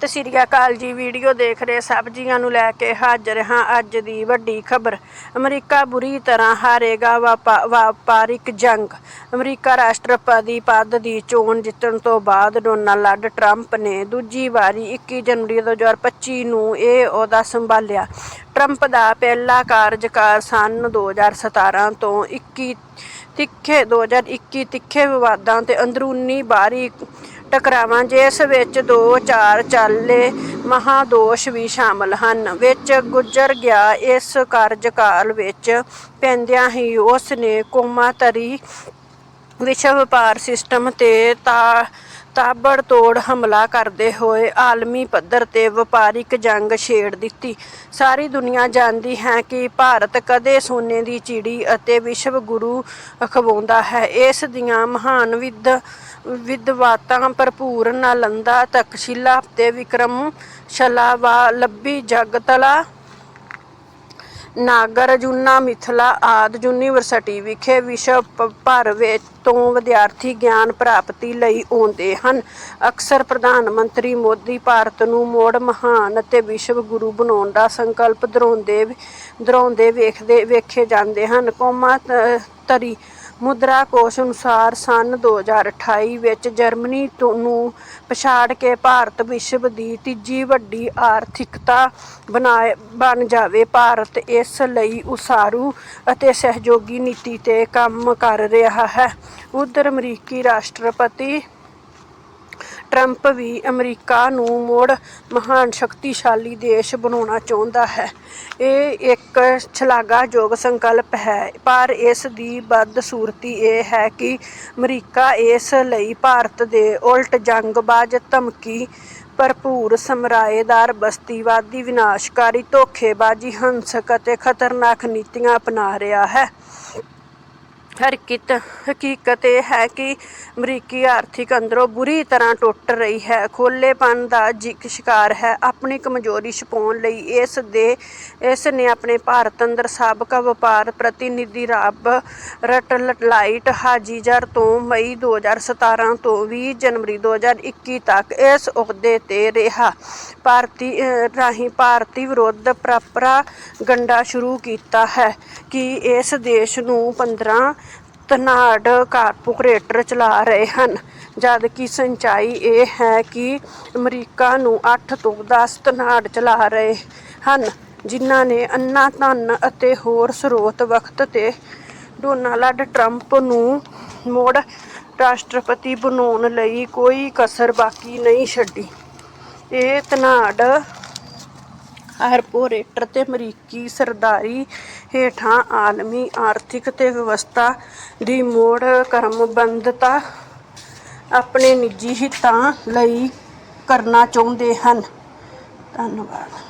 ਸਤਿ ਸ਼੍ਰੀ ਅਕਾਲ ਜੀ ਵੀਡੀਓ ਦੇਖ ਰਹੇ ਸਭ ਜੀਆਂ ਨੂੰ ਲੈ ਕੇ ਹਾਜ਼ਰ ਹਾਂ ਅੱਜ ਦੀ ਵੱਡੀ ਖਬਰ। ਅਮਰੀਕਾ ਬੁਰੀ ਤਰ੍ਹਾਂ ਹਾਰੇਗਾ ਵਾਪਾ- ਵਪਾਰਿਕ ਜੰਗ। ਅਮਰੀਕਾ ਰਾਸ਼ਟਰਪਤੀ ਪਦ ਦੀ ਚੋਣ ਜਿੱਤਣ ਤੋਂ ਬਾਅਦ ਡੋਨਾਲਡ ਟਰੰਪ ਨੇ ਦੂਜੀ ਵਾਰੀ 21 ਜਨਵਰੀ 2025 ਨੂੰ ਇਹ ਅਹੁਦਾ ਸੰਭਾਲਿਆ। ਟਰੰਪ ਦਾ ਪਹਿਲਾ ਕਾਰਜਕਾਲ ਸੰਨ 2017 ਤੋਂ 21 ਤਿੱਖੇ 2021 ਤਿੱਖੇ ਵਿਵਾਦਾਂ ਤੇ ਅੰਦਰੂਨੀ ਬਾਹਰੀ ਟਕਰਾਵਾਂ, ਜਿਸ ਵਿੱਚ ਦੋ ਚਾਰ ਚਾਲੇ ਮਹਾਦੋਸ਼ ਵੀ ਸ਼ਾਮਲ ਹਨ, ਵਿੱਚ ਗੁਜ਼ਰ ਗਿਆ ਇਸ ਕਾਰਜਕਾਲ ਵਿੱਚ ਪੈਂਦਿਆਂ ਹੀ ਉਸ ਨੇ ਕੌਮਾਂਤਰੀ ਵਿਸ਼ਵ ਵਪਾਰ ਸਿਸਟਮ ਤੇ ਤਾ ਤਾਬੜਤੋੜ ਹਮਲਾ ਕਰਦੇ ਹੋਏ ਆਲਮੀ ਪੱਧਰ ਤੇ ਵਪਾਰਿਕ ਜੰਗ ਛੇੜ ਦਿੱਤੀ। ਸਾਰੀ ਦੁਨੀਆ ਜਾਣਦੀ ਹੈ ਕਿ ਭਾਰਤ ਕਦੇ ਸੋਨੇ ਦੀ ਚਿੜੀ ਅਤੇ ਵਿਸ਼ਵ ਗੁਰੂ ਅਖਵਾਉਂਦਾ ਹੈ। ਇਸ ਦੀਆਂ ਮਹਾਨ ਵਿਦ, ਵਿਦਵਾਤਾਂ ਭਰਪੂਰ ਨਾਲੰਦਾ, ਤਕਸ਼ਿਲਾ ਤੇ ਵਿਕਰਮ ਸ਼ਲਾਵਾ, ਲੱਭੀ ਜਗਤਲਾ ਨਾਗਰਜੁਨਾ ਮਿਥਲਾ ਆਦਿ ਯੂਨੀਵਰਸਿਟੀ ਵਿਖੇ ਵਿਸ਼ਵ ਭਰ ਵਿੱਚ ਤੋਂ ਵਿਦਿਆਰਥੀ ਗਿਆਨ ਪ੍ਰਾਪਤੀ ਲਈ ਆਉਂਦੇ ਹਨ। ਅਕਸਰ ਪ੍ਰਧਾਨ ਮੰਤਰੀ ਮੋਦੀ ਭਾਰਤ ਨੂੰ ਮੁੜ ਮਹਾਨ ਅਤੇ ਵਿਸ਼ਵ ਗੁਰੂ ਬਣਾਉਣ ਦਾ ਸੰਕਲਪ ਦਰਾਉਂਦੇ ਦਰਾਉਂਦੇ ਵੇਖਦੇ, ਵੇਖੇ ਜਾਂਦੇ ਹਨ। ਕੌਮਾਂ ਤ- ਤਰੀ ਮੁਦਰਾ ਕੋਸ਼ ਅਨੁਸਾਰ ਸੰਨ 2028 ਵਿੱਚ ਜਰਮਨੀ ਤੋਂ ਨੂੰ ਪਛਾੜ ਕੇ ਭਾਰਤ ਵਿਸ਼ਵ ਦੀ ਤੀਜੀ ਵੱਡੀ ਆਰਥਿਕਤਾ ਬਣਾਏ, ਬਣ ਜਾਵੇ। ਭਾਰਤ ਇਸ ਲਈ ਉਸਾਰੂ ਅਤੇ ਸਹਿਯੋਗੀ ਨੀਤੀ ਤੇ ਕੰਮ ਕਰ ਰਿਹਾ ਹੈ। ਉਧਰ ਅਮਰੀਕੀ ਰਾਸ਼ਟਰਪਤੀ ਟਰੰਪ ਵੀ ਅਮਰੀਕਾ ਨੂੰ ਮੁੜ ਮਹਾਨ ਸ਼ਕਤੀਸ਼ਾਲੀ ਦੇਸ਼ ਬਣਾਉਣਾ ਚਾਹੁੰਦਾ ਹੈ। ਇਹ ਇੱਕ ਸ਼ਲਾਘਾਯੋਗ ਸੰਕਲਪ ਹੈ, ਪਰ ਇਸ ਦੀ ਬਦਸੂਰਤੀ ਇਹ ਹੈ ਕਿ ਅਮਰੀਕਾ ਇਸ ਲਈ ਭਾਰਤ ਦੇ ਉਲਟ ਜੰਗਬਾਜ਼ ਧਮਕੀ, ਭਰਪੂਰ ਸਮਰਾਏਦਾਰ ਬਸਤੀਵਾਦੀ, ਵਿਨਾਸ਼ਕਾਰੀ ਧੋਖੇਬਾਜ਼ੀ, ਹਿੰਸਕ ਅਤੇ ਖਤਰਨਾਕ ਨੀਤੀਆਂ ਅਪਣਾ ਰਿਹਾ ਹੈ। ਹਰਕਿਤ ਹਕੀਕਤ ਇਹ ਹੈ ਕਿ ਅਮਰੀਕੀ ਆਰਥਿਕ ਅੰਦਰੋਂ ਬੁਰੀ ਤਰ੍ਹਾਂ ਟੁੱਟ ਰਹੀ ਹੈ। ਖੋਲੇਪਨ ਦਾ ਜਿਕ ਸ਼ਿਕਾਰ ਹੈ। ਆਪਣੀ ਕਮਜ਼ੋਰੀ ਛੁਪਾਉਣ ਲਈ ਇਸ ਦੇ, ਇਸ ਨੇ ਆਪਣੇ ਭਾਰਤ ਅੰਦਰ ਸਾਬਕਾ ਵਪਾਰ ਪ੍ਰਤੀਨਿਧੀ ਰੱਬ ਰਟਲਾਈਟ ਹਾਜੀਜਰ ਤੋਂ ਮਈ 2017 ਤੋਂ 20 ਜਨਵਰੀ 2021 ਤੱਕ ਇਸ ਅਹੁਦੇ ਤੇ ਰਿਹਾ। ਭਾਰਤੀ ਰਾਹੀਂ ਭਾਰਤੀ ਵਿਰੁੱਧ ਪ੍ਰਪਰਾ ਗੰਡਾ ਸ਼ੁਰੂ ਕੀਤਾ ਹੈ ਕਿ ਇਸ ਦੇਸ਼ ਨੂੰ 15 ਧਨਾੜ ਕਾਰਪੋਰੇਟਰ ਚਲਾ ਰਹੇ ਹਨ। ਜਦ ਕਿ ਸੱਚਾਈ ਇਹ ਹੈ ਕਿ ਅਮਰੀਕਾ ਨੂੰ 8 ਤੋਂ 10 ਧਨਾੜ ਚਲਾ ਰਹੇ ਹਨ, ਜਿਨ੍ਹਾਂ ਨੇ ਅੰਨਾ ਧਨ ਅਤੇ ਹੋਰ ਸਰੋਤ ਵਕਤ ਤੇ ਡੋਨਾਲਡ ਟਰੰਪ ਨੂੰ ਮੁੜ ਰਾਸ਼ਟਰਪਤੀ ਬਣਾਉਣ ਲਈ ਕੋਈ ਕਸਰ ਬਾਕੀ ਨਹੀਂ ਛੱਡੀ। ਇਹ ਧਨਾੜ ਕਾਰਪੋਰੇਟਰ ਤੇ ਅਮਰੀਕੀ ਸਰਦਾਰੀ ਹੇਠਾਂ ਆਲਮੀ ਆਰਥਿਕ ਤੇ ਵਿਵਸਥਾ ਦੀ ਮੁੜ ਕਰਮਬੰਧਤਾ ਆਪਣੇ ਨਿੱਜੀ ਹਿੱਤਾਂ ਲਈ ਕਰਨਾ ਚਾਹੁੰਦੇ ਹਨ। ਧੰਨਵਾਦ।